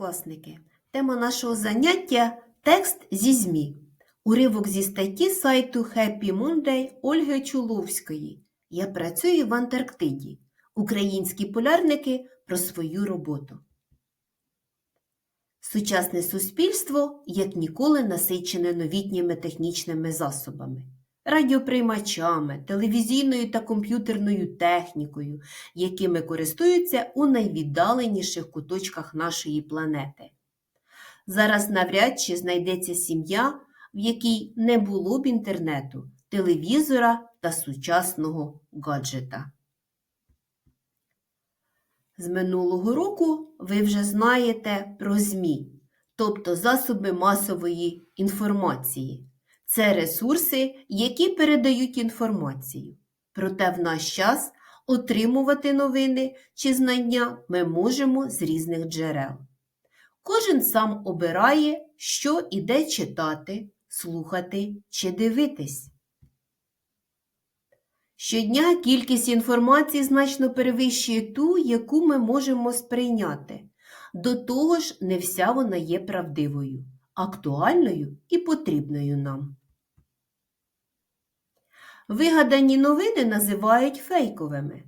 Першокласники, тема нашого заняття текст зі ЗМІ. Уривок зі статті сайту Happy Monday Ольги Чуловської. Я працюю в Антарктиді. Українські полярники про свою роботу. Сучасне суспільство як ніколи насичене новітніми технічними засобами, радіоприймачами, телевізійною та комп'ютерною технікою, якими користуються у найвіддаленіших куточках нашої планети. Зараз навряд чи знайдеться сім'я, в якій не було б інтернету, телевізора та сучасного гаджета. З минулого року ви вже знаєте про ЗМІ, тобто засоби масової інформації. Це ресурси, які передають інформацію. Проте в наш час отримувати новини чи знання ми можемо з різних джерел. Кожен сам обирає, що і де читати, слухати чи дивитись. Щодня кількість інформації значно перевищує ту, яку ми можемо сприйняти. До того ж, не вся вона є правдивою, актуальною і потрібною нам. Вигадані новини називають фейковими.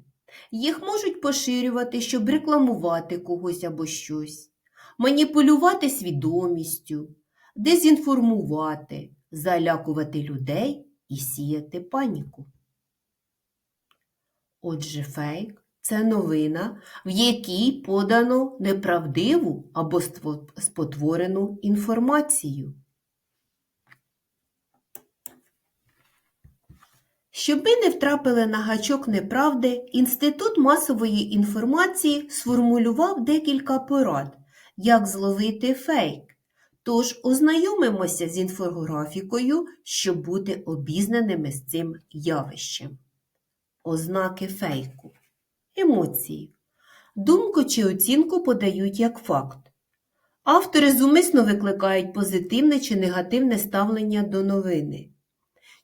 Їх можуть поширювати, щоб рекламувати когось або щось, маніпулювати свідомістю, дезінформувати, залякувати людей і сіяти паніку. Отже, фейк це новина, в якій подано неправдиву або спотворену інформацію. Щоб ми не втрапили на гачок неправди, Інститут масової інформації сформулював декілька порад, як зловити фейк. Тож ознайомимося з інфографікою, щоб бути обізнаними з цим явищем. Ознаки фейку. Емоції. Думку чи оцінку подають як факт. Автори зумисно викликають позитивне чи негативне ставлення до новини.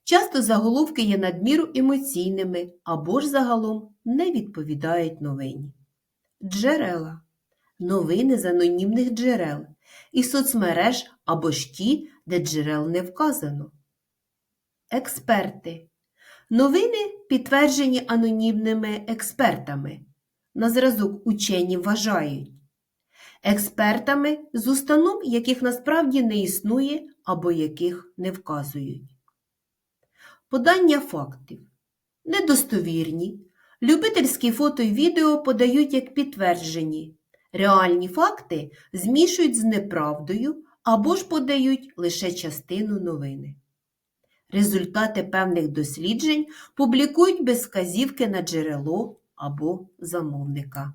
Часто заголовки є надміру емоційними або ж загалом не відповідають новині. Джерела. Новини з анонімних джерел і соцмереж або ж ті, де джерел не вказано. Експерти. Новини підтверджені анонімними експертами. На зразок учені вважають експертами з установ, яких насправді не існує або яких не вказують. Подання фактів недостовірні. Любительські фото й відео подають як підтверджені. Реальні факти змішують з неправдою або ж подають лише частину новини. Результати певних досліджень публікують без вказівки на джерело або замовника.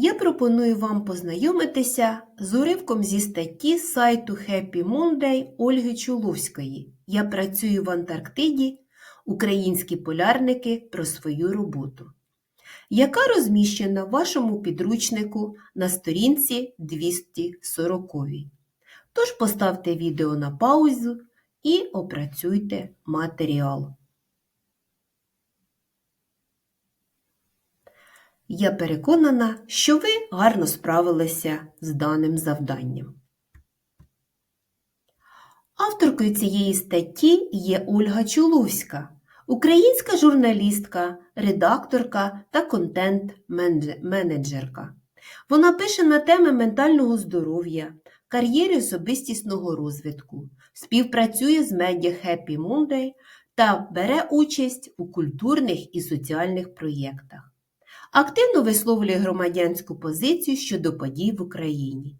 Я пропоную вам познайомитися з уривком зі статті сайту Happy Monday Ольги Чуловської. Я працюю в Антарктиді. Українські полярники про свою роботу, яка розміщена в вашому підручнику на сторінці 240. Тож поставте відео на паузу і опрацюйте матеріал. Я переконана, що ви гарно справилися з даним завданням. Авторкою цієї статті є Ольга Чуловська, українська журналістка, редакторка та контент-менеджерка. Вона пише на теми ментального здоров'я, кар'єри особистісного розвитку, співпрацює з медіа Happy Monday та бере участь у культурних і соціальних проєктах. Активно висловлює громадянську позицію щодо подій в Україні.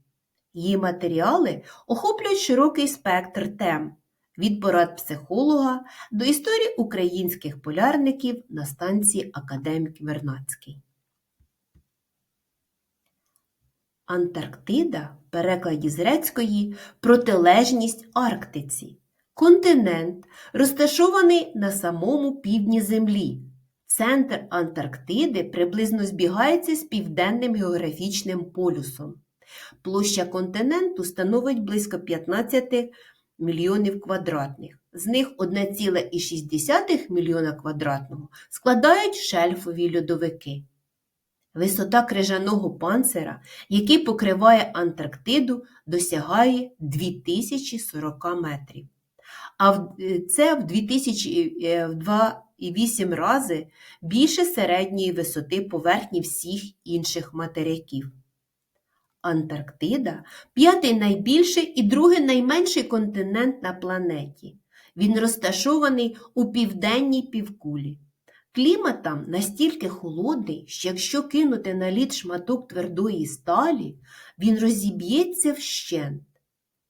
Її матеріали охоплюють широкий спектр тем від порад психолога до історії українських полярників на станції Академік Вернацький. Антарктида в перекладі з грецької протилежність Арктиці. Континент, розташований на самому півдні Землі. Центр Антарктиди приблизно збігається з південним географічним полюсом. Площа континенту становить близько 15 мільйонів квадратних. З них 1,6 мільйона квадратного складають шельфові льодовики. Висота крижаного панцира, який покриває Антарктиду, досягає 2040 метрів. А е, це в 2000, і 8 рази більше середньої висоти поверхні всіх інших материків. Антарктида п'ятий найбільший і другий найменший континент на планеті. Він розташований у південній півкулі. Клімат там настільки холодний, що якщо кинути на лід шматок твердої сталі, він розіб'ється вщент.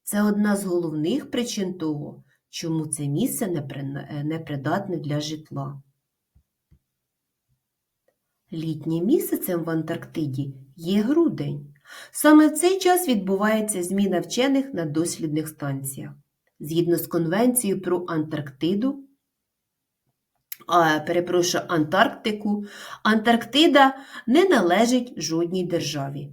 Це одна з головних причин того, чому це місце е, непридатне для житла. Літнім місяцем в Антарктиді є грудень. Саме в цей час відбувається зміна вчених на дослідних станціях. Згідно з Конвенцією про Антарктиду, а, перепрошую, Антарктику, Антарктида не належить жодній державі.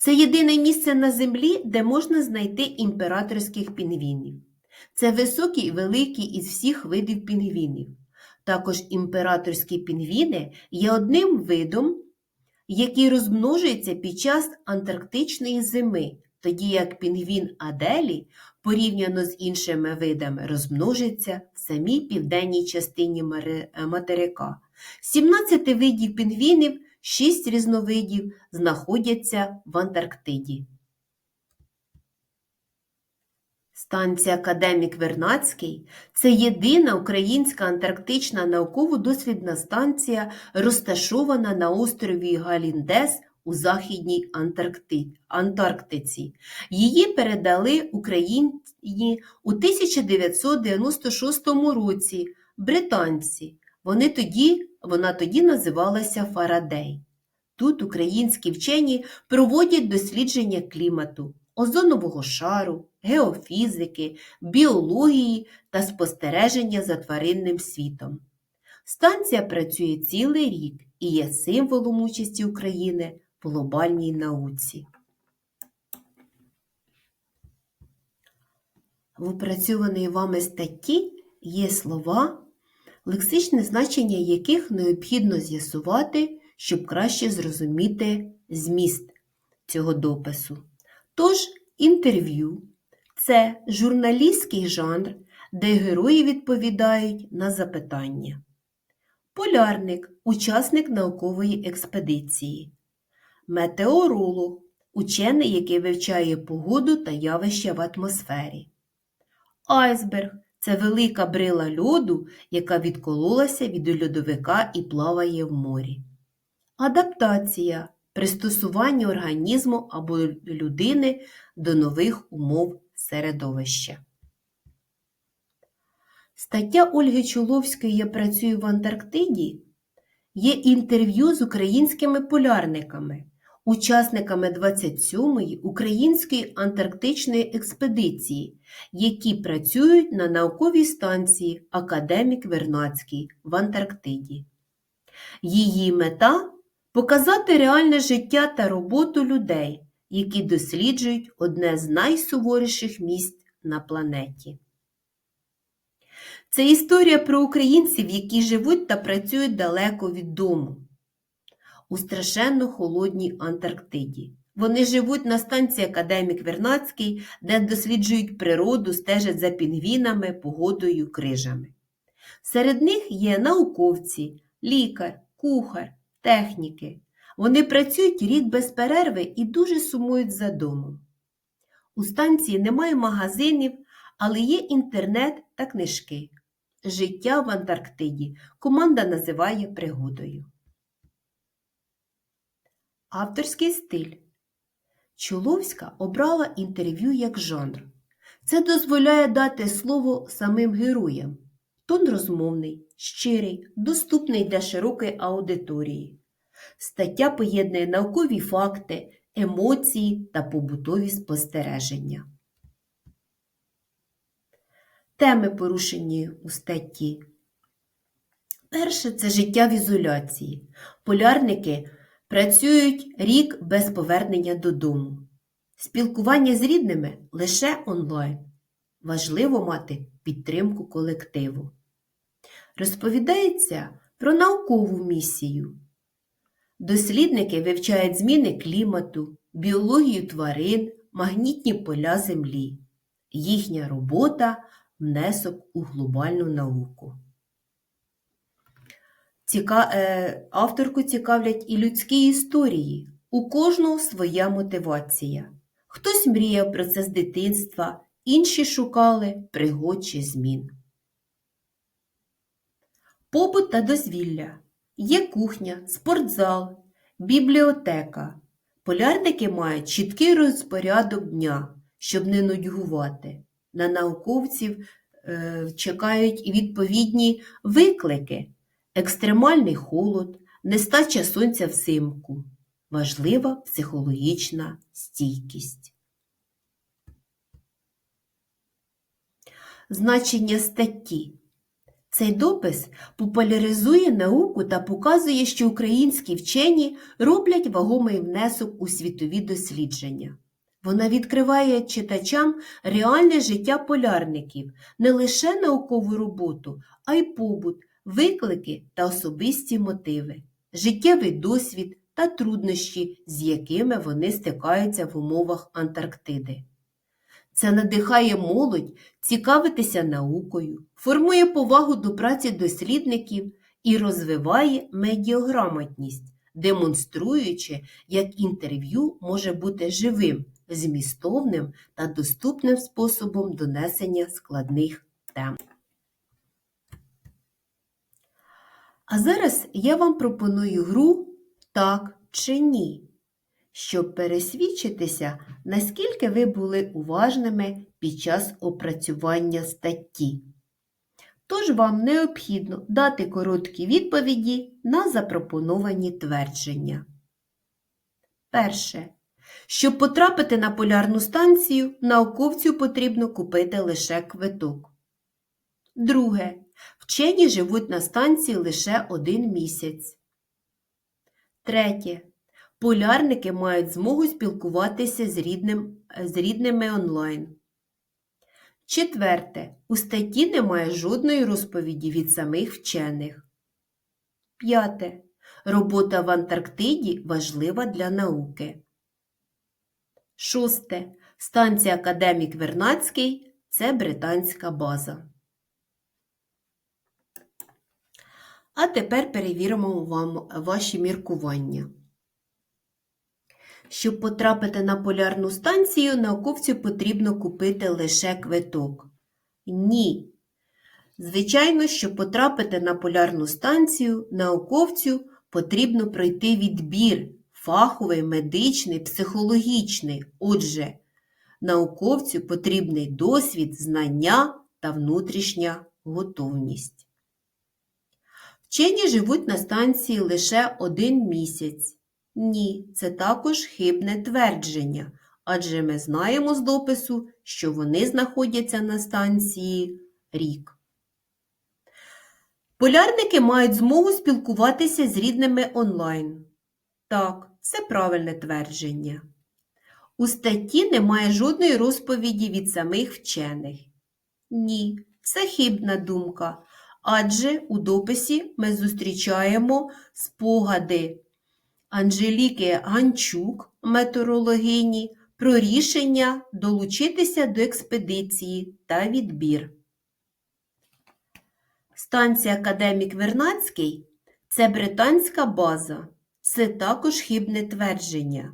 Це єдине місце на землі, де можна знайти імператорських пінгвінів. Це високі і великі із всіх видів пінгвінів. Також імператорські пінгвіни є одним видом, який розмножується під час антарктичної зими, тоді як пінгвін Аделі порівняно з іншими видами розмножиться в самій південній частині материка. З 17 видів пінгвінів 6 різновидів знаходяться в Антарктиді. Станція Академік Вернадський – це єдина українська антарктична науково-дослідна станція, розташована на острові Галіндес у Західній Антаркти- Антарктиці. Її передали Україні у 1996 році британці. Вони тоді, вона тоді називалася Фарадей. Тут українські вчені проводять дослідження клімату, озонового шару, геофізики, біології та спостереження за тваринним світом. Станція працює цілий рік і є символом участі України в глобальній науці. В опрацьованій вами статті є слова, лексичне значення яких необхідно з'ясувати, щоб краще зрозуміти зміст цього допису. Тож, інтерв'ю це журналістський жанр, де герої відповідають на запитання. Полярник учасник наукової експедиції. Метеоролог учений, який вивчає погоду та явища в атмосфері. Айсберг це велика брила льоду, яка відкололася від льодовика і плаває в морі. Адаптація пристосування організму або людини до нових умов середовища. Стаття Ольги Чуловської «Я працюю в Антарктиді» є інтерв'ю з українськими полярниками, учасниками 27-ї української антарктичної експедиції, які працюють на науковій станції Академік Вернадський в Антарктиді. Її мета показати реальне життя та роботу людей, які досліджують одне з найсуворіших місць на планеті. Це історія про українців, які живуть та працюють далеко від дому, у страшенно холодній Антарктиді. Вони живуть на станції Академік Вернадський, де досліджують природу, стежать за пінгвінами, погодою, крижами. Серед них є науковці, лікар, кухар, техніки. Вони працюють рік без перерви і дуже сумують за домом. У станції немає магазинів, але є інтернет та книжки. Життя в Антарктиді команда називає пригодою. Авторський стиль. Чуловська обрала інтерв'ю як жанр. Це дозволяє дати слово самим героям. Тон розмовний, щирий, доступний для широкої аудиторії. Стаття поєднує наукові факти, емоції та побутові спостереження. Теми порушені у статті. Перше це життя в ізоляції. Полярники працюють рік без повернення додому. Спілкування з рідними лише онлайн. Важливо мати підтримку колективу. Розповідається про наукову місію. Дослідники вивчають зміни клімату, біологію тварин, магнітні поля Землі. Їхня робота внесок у глобальну науку. Ціка... Е, авторку цікавлять і людські історії. У кожного своя мотивація. Хтось мріяв про це з дитинства, інші шукали пригод чи змін. Побут та дозвілля. Є кухня, спортзал, бібліотека. Полярники мають чіткий розпорядок дня, щоб не нудьгувати. На науковців е, чекають і відповідні виклики: екстремальний холод, нестача сонця взимку, важлива психологічна стійкість. Значення статті. Цей допис популяризує науку та показує, що українські вчені роблять вагомий внесок у світові дослідження. Вона відкриває читачам реальне життя полярників, не лише наукову роботу, а й побут, виклики та особисті мотиви, життєвий досвід та труднощі, з якими вони стикаються в умовах Антарктиди. Це надихає молодь цікавитися наукою, формує повагу до праці дослідників і розвиває медіограмотність, демонструючи, як інтерв'ю може бути живим, змістовним та доступним способом донесення складних тем. А зараз я вам пропоную гру так чи ні щоб пересвідчитися, наскільки ви були уважними під час опрацювання статті. Тож вам необхідно дати короткі відповіді на запропоновані твердження. Перше. Щоб потрапити на полярну станцію, науковцю потрібно купити лише квиток. Друге. Вчені живуть на станції лише один місяць. Третє. Полярники мають змогу спілкуватися з, рідним, з рідними онлайн. Четверте. У статті немає жодної розповіді від самих вчених. П'яте. Робота в Антарктиді важлива для науки. Шосте. Станція Академік Вернацький це британська база. А тепер перевіримо вам ваші міркування. Щоб потрапити на полярну станцію, науковцю потрібно купити лише квиток. Ні. Звичайно, щоб потрапити на полярну станцію, науковцю потрібно пройти відбір фаховий, медичний, психологічний. Отже, науковцю потрібний досвід, знання та внутрішня готовність. Вчені живуть на станції лише один місяць. Ні, це також хибне твердження, адже ми знаємо з допису, що вони знаходяться на станції рік. Полярники мають змогу спілкуватися з рідними онлайн. Так, це правильне твердження. У статті немає жодної розповіді від самих вчених. Ні, це хибна думка, адже у дописі ми зустрічаємо спогади. Анжеліки Ганчук, метеорологині, про рішення долучитися до експедиції та відбір. Станція Академік Вернацький це британська база. Це також хибне твердження.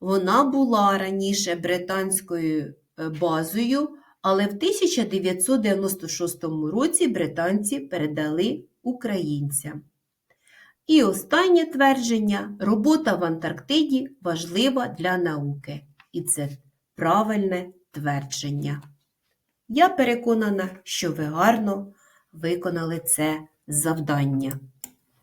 Вона була раніше британською е, базою, але в 1996 році британці передали українцям. І останнє твердження робота в Антарктиді важлива для науки. І це правильне твердження. Я переконана, що ви гарно виконали це завдання.